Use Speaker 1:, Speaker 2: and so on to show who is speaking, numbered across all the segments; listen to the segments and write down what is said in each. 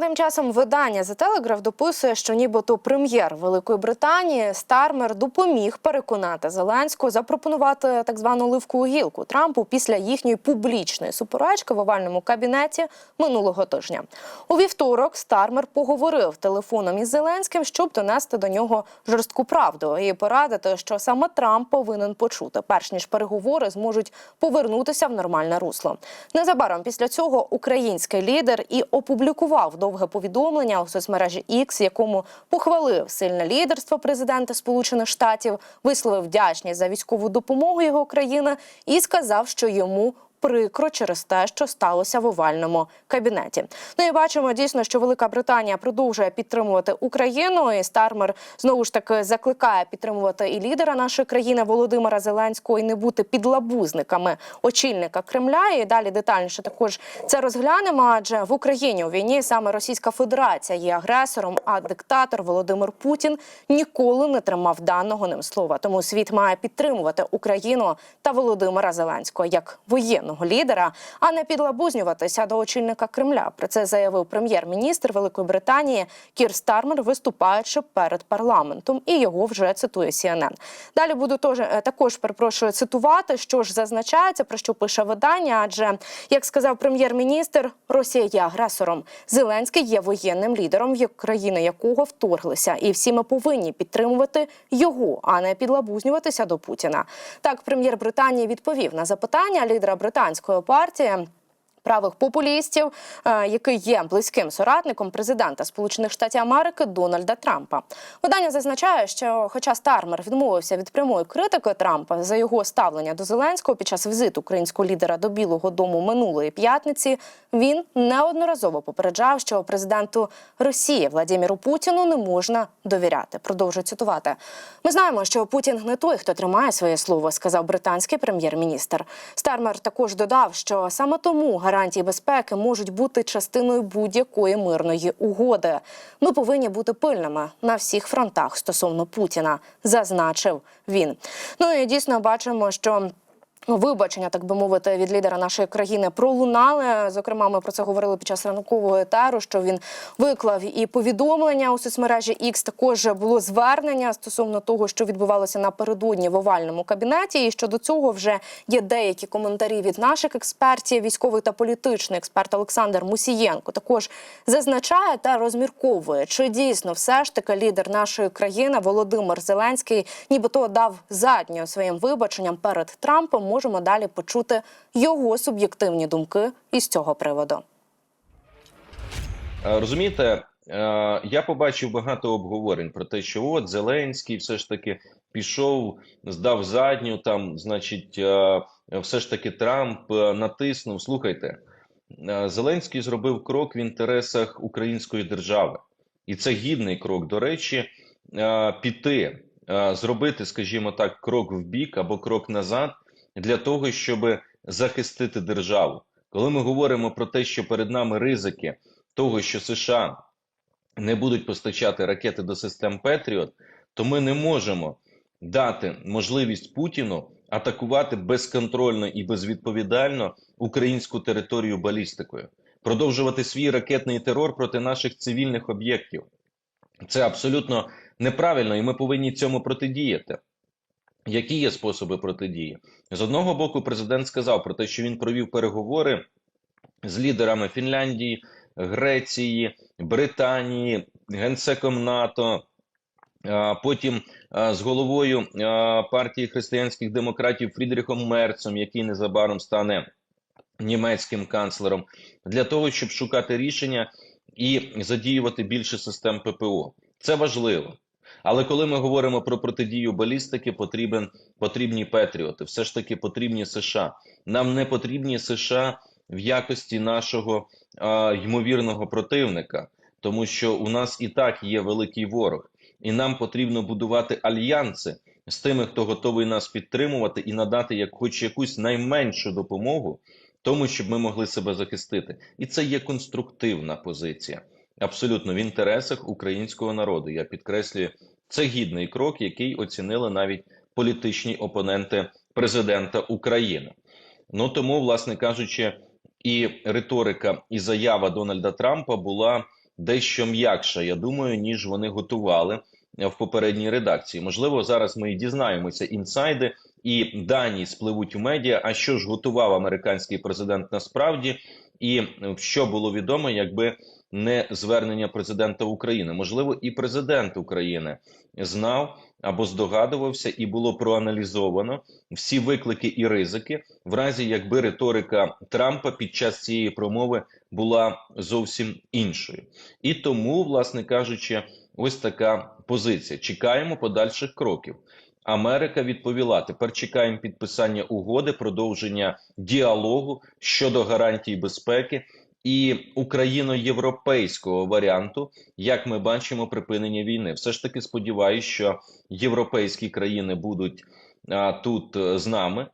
Speaker 1: тим часом видання The Telegraph дописує, що нібито прем'єр Великої Британії Стармер допоміг переконати Зеленського запропонувати так звану оливкову гілку Трампу після їхньої публічної суперечки в овальному кабінеті минулого тижня. У вівторок Стармер поговорив телефоном із Зеленським, щоб донести до нього жорстку правду і порадити, що саме Трамп повинен почути, перш ніж переговори зможуть повернутися в нормальне русло. Незабаром після цього український лідер і опублікував довге повідомлення у соцмережі X, в якому похвалив сильне лідерство президента Сполучених Штатів, висловив вдячність за військову допомогу його країни і сказав, що йому прикро через те, що сталося в овальному кабінеті. Ну і бачимо дійсно, що Велика Британія продовжує підтримувати Україну. І Стармер знову ж таки закликає підтримувати і лідера нашої країни Володимира Зеленського і не бути підлабузниками очільника Кремля. І далі детальніше також це розглянемо. Адже в Україні у війні саме Російська Федерація є агресором, а диктатор Володимир Путін ніколи не тримав даного ним слова. Тому світ має підтримувати Україну та Володимира Зеленського як воєнного лідера, а не підлабузнюватися до очільника Кремля. Про це заявив прем'єр-міністр Великої Британії Кір Стармер, виступаючи перед парламентом, і його вже цитує CNN. Далі буду тож, е, також перепрошую цитувати, що ж зазначається, про що пише видання. Адже як сказав прем'єр-міністр, Росія є агресором. Зеленський є воєнним лідером, в країни якого вторглися, і всі ми повинні підтримувати його, а не підлабузнюватися до Путіна. Так, прем'єр Британії відповів на запитання лідера британської партії. Правих популістів, е, який є близьким соратником президента Сполучених Штатів Америки Дональда Трампа. Видання зазначає, що, хоча Стармер відмовився від прямої критики Трампа за його ставлення до Зеленського під час візиту українського лідера до Білого Дому минулої п'ятниці, він неодноразово попереджав, що президенту Росії Владимиру Путіну не можна довіряти. Продовжую цитувати. Ми знаємо, що Путін не той, хто тримає своє слово, сказав британський прем'єр-міністр. Стармер також додав, що саме тому гарантії безпеки можуть бути частиною будь-якої мирної угоди. Ми повинні бути пильними на всіх фронтах стосовно Путіна, зазначив він. Ну і дійсно бачимо, що. Вибачення, так би мовити, від лідера нашої країни пролунали. Зокрема, ми про це говорили під час ранкового етеру. Що він виклав і повідомлення у соцмережі X. Також було звернення стосовно того, що відбувалося напередодні в овальному кабінеті. І щодо цього вже є деякі коментарі від наших експертів. Військовий та політичний експерт Олександр Мусієнко також зазначає та розмірковує, чи дійсно все ж таки лідер нашої країни Володимир Зеленський, нібито дав задню своїм вибаченням перед Трампом можемо далі почути його суб'єктивні думки із цього приводу.
Speaker 2: Е, Розумієте, е, я побачив багато обговорень про те, що от Зеленський все ж таки пішов, здав задню, там, значить, е, все ж таки Трамп натиснув. Слухайте, Зеленський зробив крок в інтересах української держави, і це гідний крок. До речі, піти, зробити, скажімо так, крок в бік або крок назад для того, щоб захистити державу. Коли ми говоримо про те, що перед нами ризики того, що США не будуть постачати ракети до систем Петріот, то ми не можемо дати можливість Путіну атакувати безконтрольно і безвідповідально українську територію балістикою, продовжувати свій ракетний терор проти наших цивільних об'єктів. Це абсолютно неправильно, і ми повинні цьому протидіяти. Які є способи протидії? З одного боку, президент сказав про те, що він провів переговори з лідерами Фінляндії, Греції, Британії, генсеком НАТО, потім з головою партії християнських демократів Фрідріхом Мерцем, який незабаром стане німецьким канцлером, для того, щоб шукати рішення і задіювати більше систем ППО. Це важливо. Але коли ми говоримо про протидію балістики, потрібен потрібні Петріоти. Все ж таки потрібні США. Нам не потрібні США в якості нашого а, ймовірного противника, тому що у нас і так є великий ворог, і нам потрібно будувати альянси з тими, хто готовий нас підтримувати і надати як хоч якусь найменшу допомогу, тому щоб ми могли себе захистити. І це є конструктивна позиція. Абсолютно в інтересах українського народу. Я підкреслюю, це гідний крок, який оцінили навіть політичні опоненти президента України. Ну тому, власне кажучи, і риторика, і заява Дональда Трампа була дещо м'якша, я думаю, ніж вони готували в попередній редакції. Можливо, зараз ми і дізнаємося інсайди і дані спливуть у медіа. А що ж готував американський президент насправді, і що було відомо, якби не звернення президента України? Можливо, і президент України знав або здогадувався, і було проаналізовано всі виклики і ризики, в разі якби риторика Трампа під час цієї промови була зовсім іншою. І тому, власне кажучи, ось така позиція. Чекаємо подальших кроків. Америка відповіла. Тепер чекаємо підписання угоди, продовження діалогу щодо гарантій безпеки і україно-європейського варіанту, як ми бачимо, припинення війни. Все ж таки сподіваюся, що європейські країни будуть а, тут е, з нами.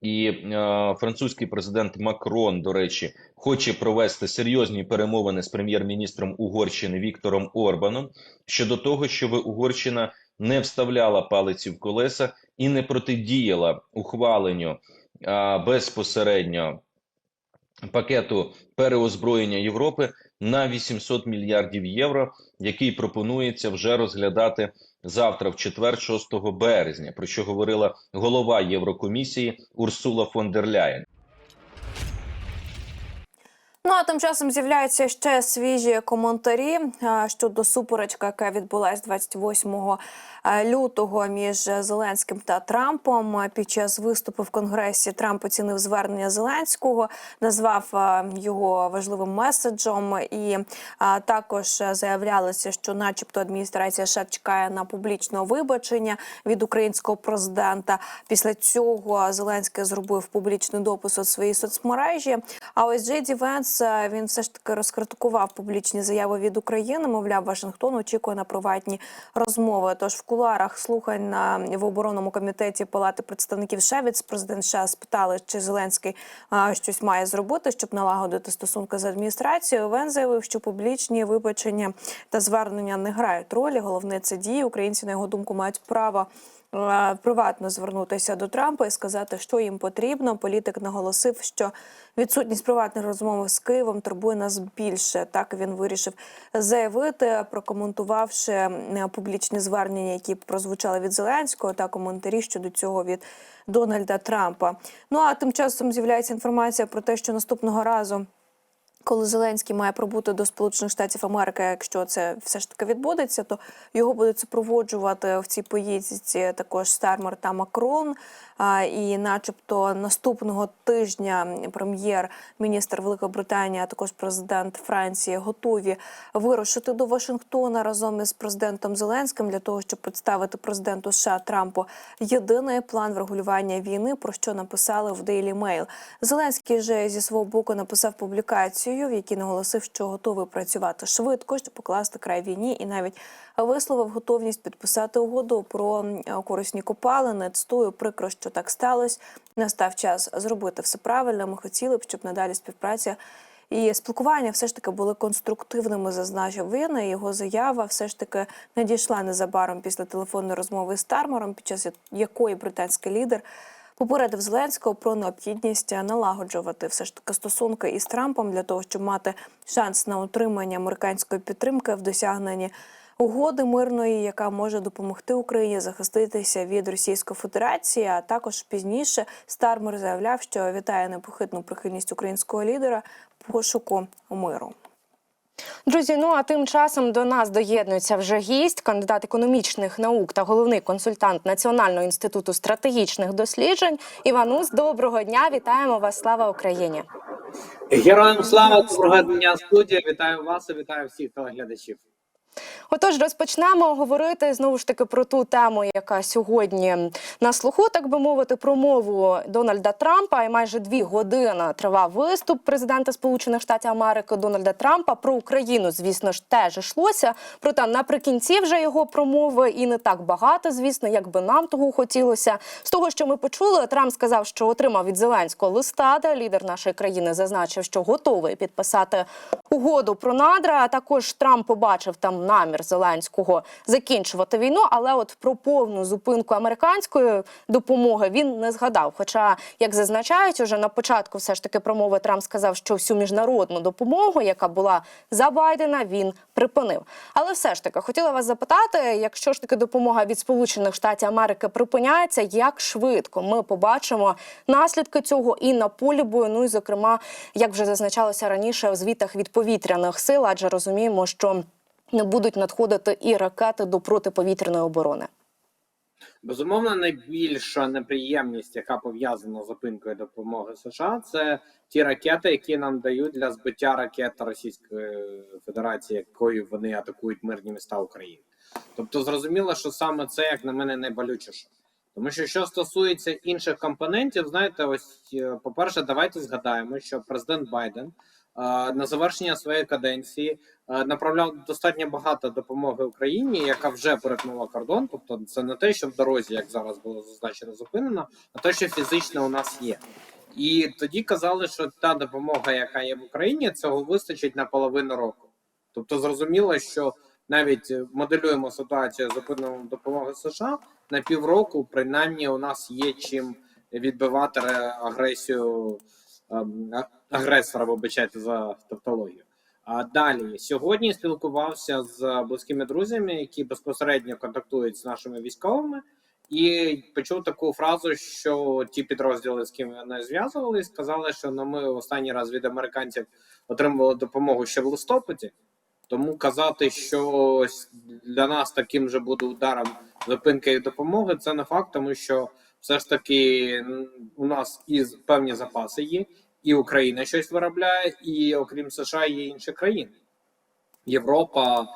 Speaker 2: І е, французький президент Макрон, до речі, хоче провести серйозні перемовини з прем'єр-міністром Угорщини Віктором Орбаном щодо того, щоб Угорщина не вставляла палиці в колеса і не протидіяла ухваленню е, безпосередньо пакету переозброєння Європи на 800 мільярдів євро, який пропонується вже розглядати завтра, в четвер, 6 березня, про що говорила голова Єврокомісії Урсула фон дер Ляєн.
Speaker 3: Ну а тим часом з'являються ще свіжі коментарі щодо суперечки, яка відбулась 28 е, лютого між Зеленським та Трампом. Під час виступу в Конгресі Трамп оцінив звернення Зеленського, назвав е, його важливим меседжем, і також заявлялося, що, начебто, адміністрація США чекає на публічне вибачення від українського президента. Після цього Зеленський зробив публічний допис у своїй соцмережі. А ось Джейді Венс е, він все ж таки розкритикував публічні заяви від України. Мовляв, Вашингтон очікує на приватні розмови. Тож в кулуарах слухань на в оборонному комітеті Палати представників США від президент США спитали, чи Зеленський а, щось має зробити, щоб налагодити стосунки з адміністрацією. Вен заявив, що публічні вибачення та звернення не грають ролі. Головне це дії. Українці на його думку мають право е, приватно звернутися до Трампа і сказати, що їм потрібно. Політик наголосив, що відсутність приватних розмов з Києвом турбує нас більше. Так він вирішив заявити, прокоментувавши е, публічні звернення, які прозвучали від Зеленського, та коментарі щодо цього від Дональда Трампа. Ну а тим часом з'являється інформація про те, що наступного разу. Коли Зеленський має прибути до Сполучених Штатів Америки, якщо це все ж таки відбудеться, то його будуть супроводжувати в цій поїздці також Стармер та Макрон. І, начебто, наступного тижня прем'єр-міністр Великої Британії, а також президент Франції готові вирушити до Вашингтона разом із президентом Зеленським для того, щоб представити президенту США Трампу єдиний план врегулювання війни, про що написали в Daily Mail. Зеленський же зі свого боку написав публікацію, в якій наголосив, що готовий працювати швидко, щоб покласти край війні, і навіть висловив готовність підписати угоду про корисні копалини. Цитую, прикро, що так сталося. Настав час зробити все правильно. Ми хотіли б, щоб надалі співпраця. І спілкування все ж таки були конструктивними, зазначив він. Його заява все ж таки надійшла незабаром після телефонної розмови з Тармором, під час якої британський лідер попередив Зеленського про необхідність налагоджувати все ж таки стосунки із Трампом для того, щоб мати шанс на отримання американської підтримки в досягненні угоди мирної, яка може допомогти Україні захиститися від Російської Федерації. А також пізніше Стармер заявляв, що вітає непохитну прихильність українського лідера пошуку миру.
Speaker 1: Друзі, ну а тим часом до нас доєднується вже гість, кандидат економічних наук та головний консультант Національного інституту стратегічних досліджень. Іванус, доброго дня! Вітаємо вас! Слава Україні!
Speaker 4: Героям слава доброго дня, студія. Вітаю вас і вітаю всіх телеглядачів.
Speaker 1: Отож, розпочнемо говорити знову ж таки про ту тему, яка сьогодні на слуху, так би мовити, про мову Дональда Трампа. І майже дві години тривав виступ президента Сполучених Штатів Америки Дональда Трампа. Про Україну, звісно ж, теж йшлося. Проте наприкінці вже його промови і не так багато, звісно, як би нам того хотілося. З того, що ми почули, Трамп сказав, що отримав від Зеленського листа, де лідер нашої країни зазначив, що готовий підписати угоду про надра. А також Трамп побачив там намір Зеленського закінчувати війну, але от про повну зупинку американської допомоги він не згадав. Хоча, як зазначають, уже на початку все ж таки промови Трамп сказав, що всю міжнародну допомогу, яка була за Байдена, він припинив. Але все ж таки хотіла вас запитати, якщо ж таки допомога від Сполучених Штатів Америки припиняється, як швидко ми побачимо наслідки цього і на полі бою, ну і зокрема, як вже зазначалося раніше в звітах від повітряних сил, адже розуміємо, що будуть надходити і ракети до протиповітряної оборони.
Speaker 4: Безумовно, найбільша неприємність, яка пов'язана з зупинкою допомоги США, це ті ракети, які нам дають для збиття ракет Російської Федерації, якою вони атакують мирні міста України. Тобто, зрозуміло, що саме це, як на мене, найболючіше. Тому що що стосується інших компонентів, знаєте, ось е, по-перше, давайте згадаємо, що президент Байден на завершення своєї каденції направляв достатньо багато допомоги Україні, яка вже перетнула кордон. Тобто, це не те, що в дорозі, як зараз було зазначено, зупинено, а те, що фізично у нас є. І тоді казали, що та допомога, яка є в Україні, цього вистачить на половину року. Тобто, зрозуміло, що навіть е, моделюємо ситуацію з зупиненням допомоги США на півроку, принаймні, у нас є чим відбивати агресію ем, агресора, вибачайте за тавтологію. А далі сьогодні спілкувався з близькими друзями, які безпосередньо контактують з нашими військовими, і почув таку фразу, що ті підрозділи, з ким вони зв'язувалися, сказали, що ну, ми останній раз від американців отримували допомогу ще в листопаді. Тому казати, що для нас таким же буде ударом зупинка їх допомоги, це не факт, тому що все ж таки у нас і певні запаси є, і Україна щось виробляє, і окрім США є інші країни. Європа,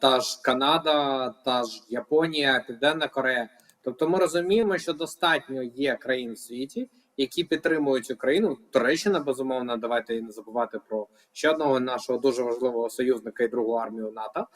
Speaker 4: та ж Канада, та ж Японія, Південна Корея. Тобто ми розуміємо, що достатньо є країн в світі, які підтримують Україну. Туреччина, безумовно, давайте не забувати про ще одного нашого дуже важливого союзника і другу армію НАТО,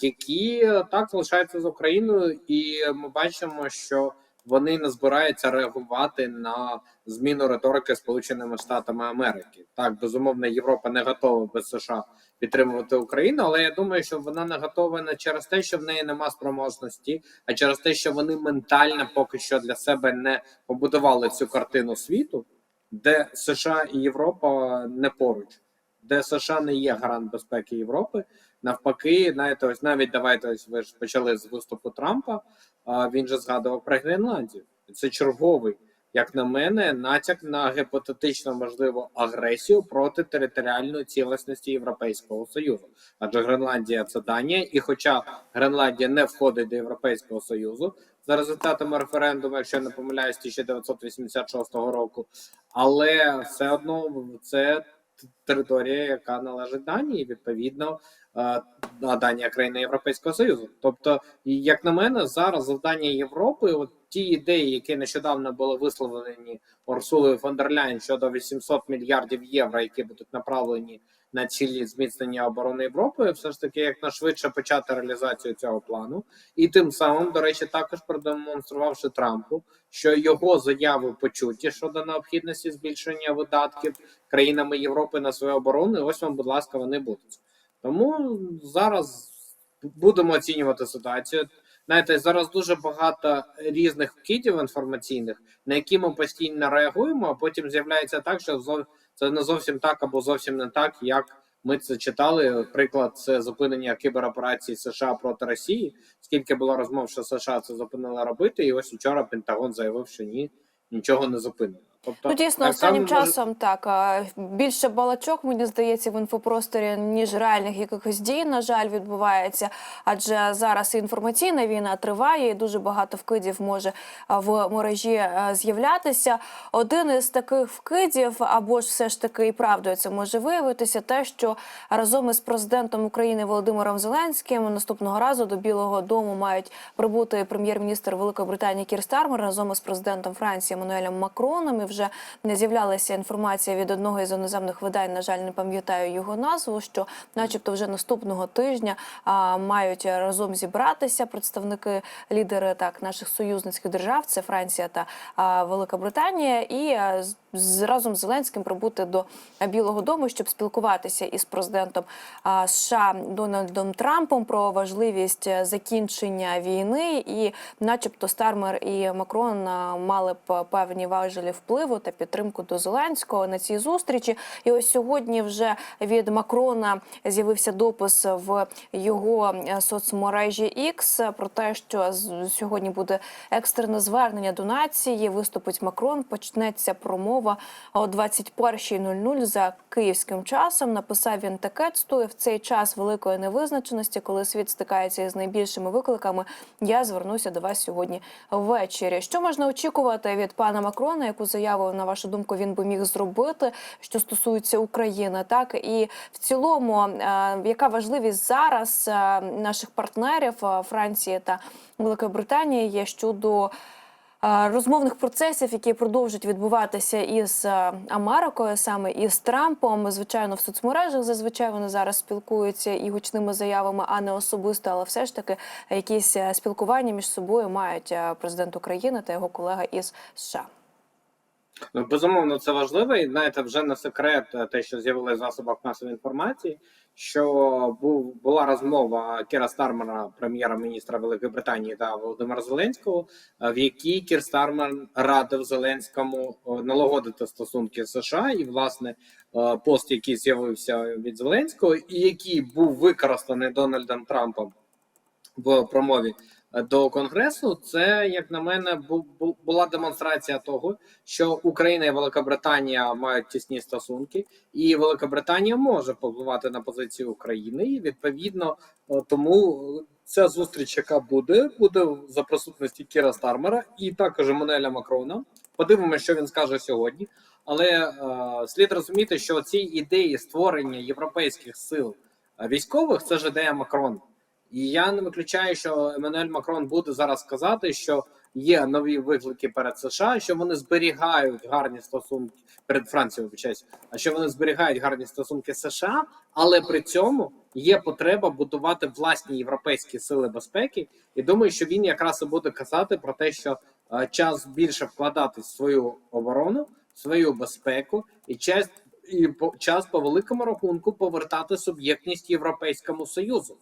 Speaker 4: які так залишаються з Україною, і ми бачимо, що вони не збираються реагувати на зміну риторики Сполученими Штатами Америки. Так, безумовно, Європа не готова без США підтримувати Україну, але я думаю, що вона не готова не через те, що в неї нема спроможності, а через те, що вони ментально поки що для себе не побудували цю картину світу, де США і Європа не поруч, де США не є гарант безпеки Європи. Навпаки, знаєте, ось навіть давайте ось ви ж почали з виступу Трампа. А він же згадував про Гренландію. Це черговий, як на мене, натяк на гіпотетично можливу агресію проти територіальної цілісності Європейського Союзу. Адже Гренландія це Данія, і хоча Гренландія не входить до Європейського Союзу за результатами референдуму, якщо я не помиляюсь, 1986 року, але все одно це територія, яка належить Данії, відповідно, на а Данія країна Європейського Союзу. Тобто, як на мене, зараз завдання Європи, от ті ідеї, які нещодавно були висловлені Урсулою фон дер Ляйн щодо 800 мільярдів євро, які будуть направлені на цілі зміцнення оборони Європи, все ж таки якнайшвидше почати реалізацію цього плану, і тим самим, до речі, також продемонструвавши Трампу, що його заяви почуті щодо необхідності збільшення видатків країнами Європи на свою оборону. Ось вам, будь ласка, вони будуть. Тому зараз будемо оцінювати ситуацію. Знаєте, зараз дуже багато різних вкидів інформаційних, на які ми постійно реагуємо, а потім з'являється так, що це не зовсім так або зовсім не так, як ми це читали. Приклад це зупинення кібероперації США проти Росії. Скільки було розмов, що США це зупинила робити, і ось вчора Пентагон заявив, що ні, нічого не зупинено. Тобто
Speaker 3: Ну, дійсно, останнім
Speaker 4: може-
Speaker 3: часом так більше балачок, мені здається, в інфопросторі, ніж реальних якихось дій, на жаль, відбувається. Адже зараз інформаційна війна триває, і дуже багато вкидів може в мережі з'являтися. Один із таких вкидів, або ж все ж таки і правдою це може виявитися, те, що разом із президентом України Володимиром Зеленським наступного разу до Білого Дому мають прибути прем'єр-міністр Великої Британії Кір Стармер разом із президентом Франції Еммануелем Макроном. І вже не з'являлася інформація від одного із іноземних видань. На жаль, не пам'ятаю його назву. Що, начебто, вже наступного тижня а, мають разом зібратися представники лідери так наших союзницьких держав, це Франція та а, Велика Британія, і разом з Зеленським прибути до Білого Дому, щоб спілкуватися із президентом США Дональдом Трампом про важливість е, закінчення війни, і, начебто, Стармер і Макрон мали б певні важелі впливу та підтримку до Зеленського на цій зустрічі. І ось сьогодні вже від Макрона з'явився допис в його е, соцмережі X про те, що сьогодні буде екстрене звернення до нації. Виступить Макрон. Почнеться промова о 21.00 за київським часом. Написав він таке цитую, в цей час великої невизначеності, коли світ стикається із найбільшими викликами. Я звернуся до вас сьогодні ввечері. Що можна очікувати від пана Макрона? Яку заяву на вашу думку він би міг зробити, що стосується України? Так і в цілому, е, яка важливість зараз е, наших партнерів е, Франції та Великої Британії є щодо розмовних процесів, які продовжують відбуватися із е, Америкою, саме із Трампом. Звичайно, в соцмережах зазвичай вони зараз спілкуються і гучними заявами, а не особисто, але все ж таки якісь е, спілкування між собою мають е, президент України та його колега із США.
Speaker 4: Ну, безумовно, це важливо, і знаєте, вже не секрет е, те, що з'явилося в засобах масової інформації, що був була розмова Кіра Стармера, прем'єра-міністра Великої Британії та Володимира Зеленського, е, в якій Кір Стармер радив Зеленському е, налагодити стосунки з США, і власне е, пост, який з'явився від Зеленського, і який був використаний Дональдом Трампом в промові до конгресу, це як на мене бу- бу- була демонстрація того, що Україна і Велика Британія мають тісні стосунки, і Велика Британія може впливати на позицію України. І відповідно е, тому ця зустріч, яка буде, буде за присутності Кіра Стармера і також Еммануеля Макрона. Подивимося, що він скаже сьогодні. Але е, слід розуміти, що ці ідеї створення європейських сил е, військових це ж ідея Макрона. І я не виключаю, що Еммануель Макрон буде зараз сказати, що є нові виклики перед США, що вони зберігають гарні стосунки перед Францією, вибачаюсь, а що вони зберігають гарні стосунки США, але при цьому є потреба будувати власні європейські сили безпеки. І думаю, що він якраз і буде казати про те, що е, час більше вкладати свою оборону, свою безпеку і час і по час по великому рахунку повертати суб'єктність Європейському Союзу.